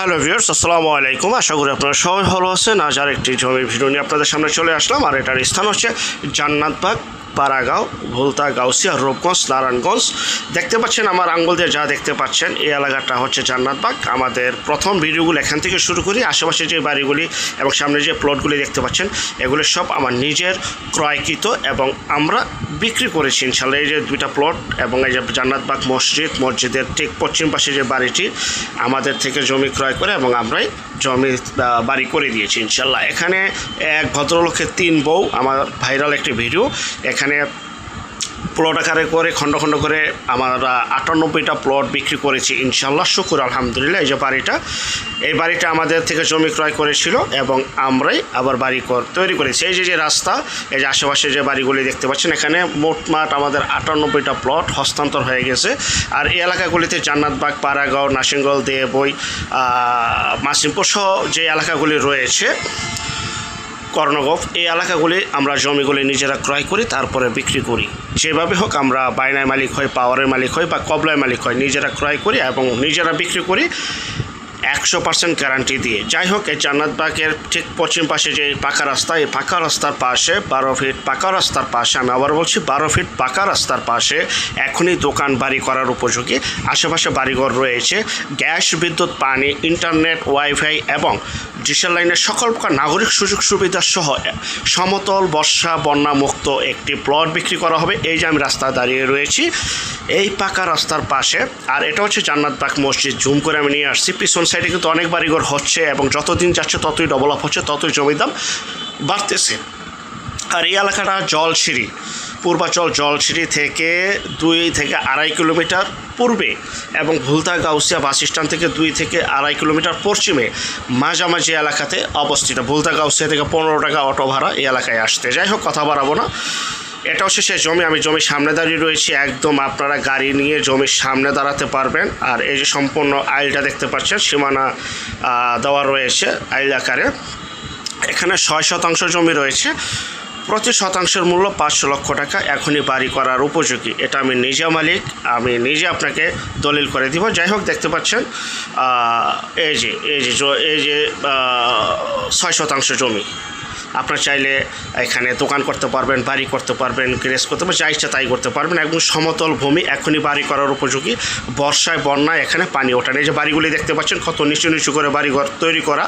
Hello viewers আসসালামু আলাইকুম। আশা করি আপনারা সবাই ভালো আছেন। আজ আর একটি জমির ভিডিও নিয়ে আপনাদের সামনে চলে আসলাম। আর এটার স্থান হচ্ছে জান্নাতবাগ পাড়াগাঁও, ভুলতা, গাউসিয়া, রূপগঞ্জ, নারায়ণগঞ্জ। দেখতে পাচ্ছেন আমার আঙ্গুল দিয়ে যা দেখতে পাচ্ছেন, এই এলাকাটা হচ্ছে জান্নাতবাগ আমাদের প্রথম ভিডিওগুলো এখান থেকে শুরু করি, আশেপাশে যে বাড়িগুলি এবং সামনে যে প্লটগুলি দেখতে পাচ্ছেন, এগুলো সব আমার নিজের ক্রয়কৃত এবং আমরা বিক্রি করেছি ইনশাল্লাহ। এই যে দুইটা প্লট এবং এই যে জান্নাতবাগ মসজিদ, মসজিদের ঠিক পশ্চিম পাশে যে বাড়িটি, আমাদের থেকে জমি ক্রয় করে এবং আমরাই জমি বাড়ি করে দিয়েছি ইনশাল্লাহ। এখানে এক ভদ্রলোকের তিন বউ, আমার ভাইরাল একটি ভিডিও। এখানে প্লট আকারে করে, খণ্ড খণ্ড করে আমরা আটানব্বইটা প্লট বিক্রি করেছি ইনশাল্লাহ শুকুর, আলহামদুলিল্লাহ, এই যে বাড়িটা। এই বাড়িটা আমাদের থেকে জমি ক্রয় করেছিল এবং আমরাই আবার বাড়ি কর তৈরি করেছি। এই যে যে রাস্তা, এই যে আশেপাশে যে বাড়িগুলি দেখতে পাচ্ছেন, এখানে মোটমাট আমাদের আটানব্বইটা প্লট হস্তান্তর হয়ে গেছে। আর এই এলাকাগুলিতে জান্নাতবাগ পাড়াগাঁও নাসিঙ্গল দেবই মাসিমপুর সহ যে এলাকাগুলি রয়েছে কর্ণগোপ, এই এলাকাগুলি আমরা জমিগুলি নিজেরা ক্রয় করি, তারপরে বিক্রি করি। যেভাবে হোক আমরা বায়নায় মালিক হয় পাওয়ারের মালিক হয় বা কবলায় মালিক হয় নিজেরা ক্রয় করি এবং নিজেরা বিক্রি করি। একশো পার্সেন্ট গ্যারান্টি দিয়ে। যাই হোক, এই জান্নাতবাগের ঠিক পশ্চিম পাশে যে পাকা রাস্তা, এই পাকা রাস্তার পাশে, বারো ফিট পাকা রাস্তার পাশে, আমি আবার বলছি, বারো ফিট পাকা রাস্তার পাশে এখনই দোকান বাড়ি করার উপযোগী। আশেপাশে বাড়িঘর রয়েছে, গ্যাস, বিদ্যুৎ, পানি ইন্টারনেট ওয়াইফাই এবং ডিজিটাল লাইনের সকল প্রকার নাগরিক সুযোগ সুবিধা সহ সমতল বর্ষা বন্যা মুক্ত একটি প্লট বিক্রি করা হবে। এই যে আমি রাস্তায় দাঁড়িয়ে রয়েছি, এই পাকা রাস্তার পাশে, আর এটা হচ্ছে জান্নাতবাগ মসজিদ। জুম করে আমি নিয়ে আসছি, পিছন সাইডে কিন্তু অনেক বাড়িঘর হচ্ছে এবং যতদিন যাচ্ছে ততই ডেভেলপ হচ্ছে, ততই জমির দাম বাড়তেছে। আর এই এলাকাটা জলসিঁড়ি, পূর্বাচল জলসিঁড়ি থেকে দুই থেকে আড়াই কিলোমিটার পূর্বে এবং ভুলতা গাউসিয়া বাস স্ট্যান্ড থেকে দুই থেকে আড়াই কিলোমিটার পশ্চিমে মাঝামাঝি এলাকাতে অবস্থিত। ভুলতা গাউসিয়া থেকে পনেরো টাকা অটো ভাড়া এই এলাকায় আসতে। যাই হোক, কথা বাড়াবো না। এটা হচ্ছে সে জমি, আমি জমির সামনে দাঁড়িয়ে রয়েছি। একদম আপনারা গাড়ি নিয়ে জমির সামনে দাঁড়াতে পারবেন। আর এই যে সম্পূর্ণ আইলটা দেখতে পাচ্ছেন, সীমানা দেওয়া রয়েছে আইল আকারে। এখানে ছয় শতাংশ জমি রয়েছে। প্রতি শতাংশের মূল্য পাঁচশো লক্ষ টাকা এখনই বাড়ি করার উপযোগী। এটা আমি নিজে মালিক, আমি নিজে আপনাকে দলিল করে দিব। যাই হোক, দেখতে পাচ্ছেন এই যে এই যে এই যে ছয় শতাংশ জমি। আপনার চাইলে এখানে দোকান করতে পারবেন, বাড়ি করতে পারবেন গ্রেস করতে পারবেন, যা ইচ্ছা তাই করতে পারবেন একদম সমতল ভূমি এখনই বাড়ি করার উপযোগী। বর্ষায়, বন্যায় এখানে পানি ওঠা এই যে বাড়িগুলি দেখতে পাচ্ছেন, কত নিচু নিচু করে বাড়িঘর তৈরি করা।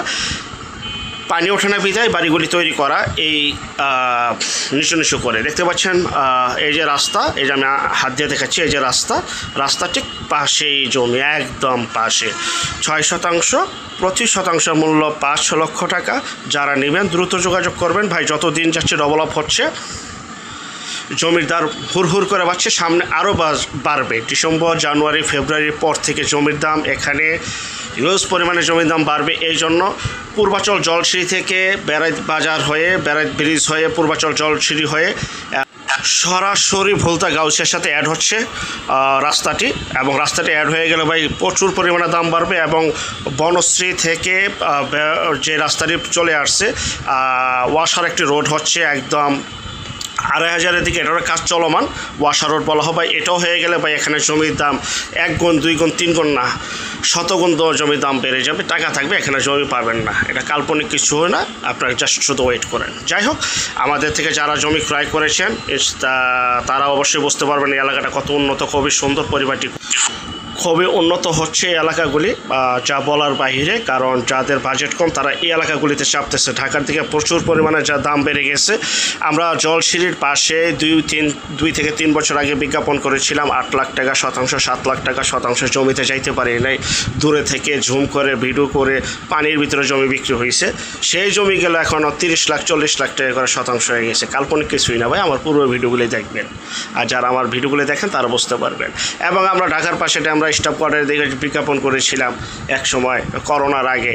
পানি ওঠানো বিদায় বাড়িগুলি তৈরি করা এই নিচু নিচু করে। দেখতে পাচ্ছেন এই যে রাস্তা, এই যে আমি হাত দিয়ে দেখাচ্ছি, এই যে রাস্তা রাস্তা ঠিক পাশেই জমি, একদম পাশে। ছয় শতাংশ প্রতি শতাংশ মূল্য পাঁচশো লক্ষ টাকা। যারা নেবেন, দ্রুত যোগাযোগ করবেন। ভাই যত দিন যাচ্ছে ডেভেলপ হচ্ছে, জমির দাম হুর হুর করে বাড়ছে, সামনে আরও বাড়বে। ডিসেম্বর, জানুয়ারি, ফেব্রুয়ারির পর থেকে জমির দাম এখানে হিউজ পরিমাণে জমির দাম বাড়বে এই জন্য পূর্বাচল জলসিঁড়ি থেকে বেড়াইত বাজার হয়ে বেড়াইত ব্রিজ হয়ে, পূর্বাচল জলসিঁড়ি হয়ে, সরাসরি ভুলতা গাউসিয়ার সাথে অ্যাড হচ্ছে রাস্তাটি। এবং রাস্তাটি অ্যাড হয়ে গেলে ভাই প্রচুর পরিমাণে দাম বাড়বে এবং বনশ্রী থেকে যে রাস্তাটি চলে আসছে ওয়াসার একটি রোড হচ্ছে একদম আড়াই হাজারের দিকে। এটার কাজ চলমান ওয়াশার রোড বলা হয়। ভাই এটাও হয়ে গেলে ভাই এখানে জমির দাম এক গুণ, দুই গুণ, তিন গুণ না। শতগুণ জমির দাম বেড়ে যাবে, টাকা থাকবে, এখানে জমি পাবেন না। এটা কাল্পনিক কিছু হয় না, আপনারা জাস্ট শুধু ওয়েট করেন। যাই হোক, আমাদের থেকে যারা জমি ক্রয় করেছেন তারা অবশ্যই বুঝতে পারবেন এই এলাকাটা কত উন্নত, খুবই সুন্দর পরিবারটি। খুবই উন্নত হচ্ছে এই এলাকাগুলি যা বলার বাইরে কারণ যাদের বাজেট কম, তারা এই এলাকাগুলিতে চাপতেছে। ঢাকার থেকে প্রচুর পরিমাণে যা দাম বেড়ে গেছে। আমরা জলসিঁড়ির পাশে দুই, তিন, দুই থেকে তিন বছর আগে বিজ্ঞাপন করেছিলাম, আট লাখ টাকা শতাংশ, সাত লাখ টাকা শতাংশ জমিতে যাইতে পারি নাই। দূরে থেকে ঝুম করে, ভিডিও করে পানির ভিতরে জমি বিক্রি হয়েছে সেই জমি গেলে এখনও তিরিশ লাখ, চল্লিশ লাখ টাকা করে শতাংশ হয়ে গেছে। কাল্পনিক কিছুই না ভাই, আমার পুরো ভিডিওগুলি দেখবেন। আর যারা আমার ভিডিওগুলি দেখেন, তারা বুঝতে পারবেন। এবং আমরা ঢাকার পাশে আমরা স্টাফ কোয়ার্টারে দেখে বিজ্ঞাপন করেছিলাম এক সময় করোনার আগে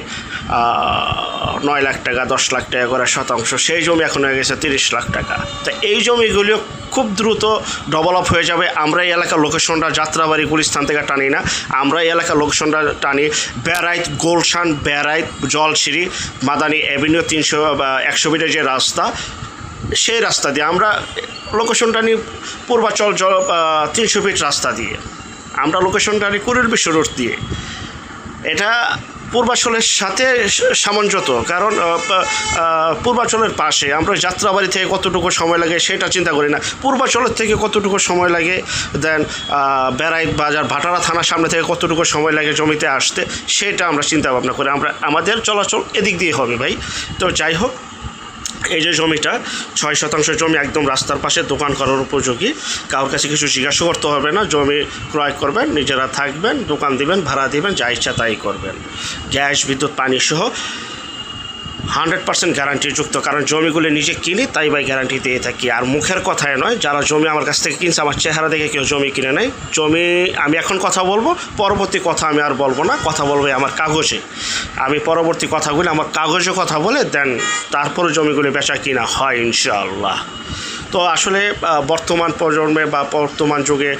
নয় লাখ টাকা, দশ লাখ টাকা করে শতাংশ। সেই জমি এখন হয়ে গেছে তিরিশ লাখ টাকা। তো এই জমিগুলিও খুব দ্রুত ডেভেলপ হয়ে যাবে। আমরা এই এলাকার লোকেশনটা যাত্রাবাড়ি গুলিস্থান থেকে টানি না। আমরা এই এলাকার লোকেশনটা টানি বেড়াইত গোলশান, বেড়াইত জলসিঁড়ি, মাদানি অ্যাভিনিউ তিনশো একশো মিটার যে রাস্তা, সেই রাস্তা দিয়ে আমরা লোকেশনটা নিই পূর্বাচল জল তিনশো ফিট রাস্তা দিয়ে। আমরা লোকেশনটা নিই কুড়ির বিশ্ব রোড দিয়ে। এটা পূর্বাচলের সাথে সামঞ্জত কারণ পূর্বাচলের পাশে আমরা যাত্রাবাড়ি থেকে কতটুকু সময় লাগে সেটা চিন্তা করি না। পূর্বাচলের থেকে কতটুকু সময় লাগে দেন বেড়াইত বাজার, ভাটারা থানার সামনে থেকে কতটুকু সময় লাগে জমিতে আসতে, সেটা আমরা চিন্তা ভাবনা করি। আমরা, আমাদের চলাচল এদিক দিয়ে হবে ভাই। তো যাই হোক এই যে জমিটা, ছয় শতাংশ জমি একদম রাস্তার পাশে দোকান করার উপযোগী। কারোর কাছে কিছু জিজ্ঞাসা করতে হবে না, জমি ক্রয় করবেন, নিজেরা থাকবেন, দোকান দিবেন, ভাড়া দিবেন, যা ইচ্ছা তাই করবেন। গ্যাস, বিদ্যুৎ, পানি সহ হান্ড্রেড পার্সেন্ট গ্যারান্টিযুক্ত কারণ জমিগুলি নিজে কিনি, তাই বাই গ্যারান্টি দিয়ে থাকি। আর মুখের কথায় নয়, যারা জমি আমার কাছ থেকে কিনছে, আমার চেহারা দেখে কেউ জমি কিনে নেয়। জমি আমি এখন কথা বলব, পরবর্তী কথা আমি আর বলব না, কথা বলব আমার কাগজে। আমি পরবর্তী কথাগুলি আমার কাগজে কথা বলে, দেন তারপরে জমিগুলি বেচা কিনা হয়, ইনশাআল্লাহ। তো আসলে বর্তমান প্রজন্মে বা বর্তমান যুগে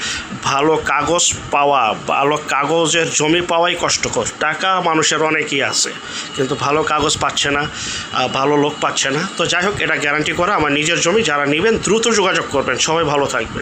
ভালো কাগজ পাওয়া, ভালো কাগজের জমি পাওয়াই কষ্টকর। টাকা মানুষের অনেকই আছে, কিন্তু ভালো কাগজ পাচ্ছে না ভালো লোক পাচ্ছে না। তো যাই হোক, এটা গ্যারান্টি করা। আমার নিজের জমি যারা নেবেন, দ্রুত যোগাযোগ করবেন। সবাই ভালো থাকবেন।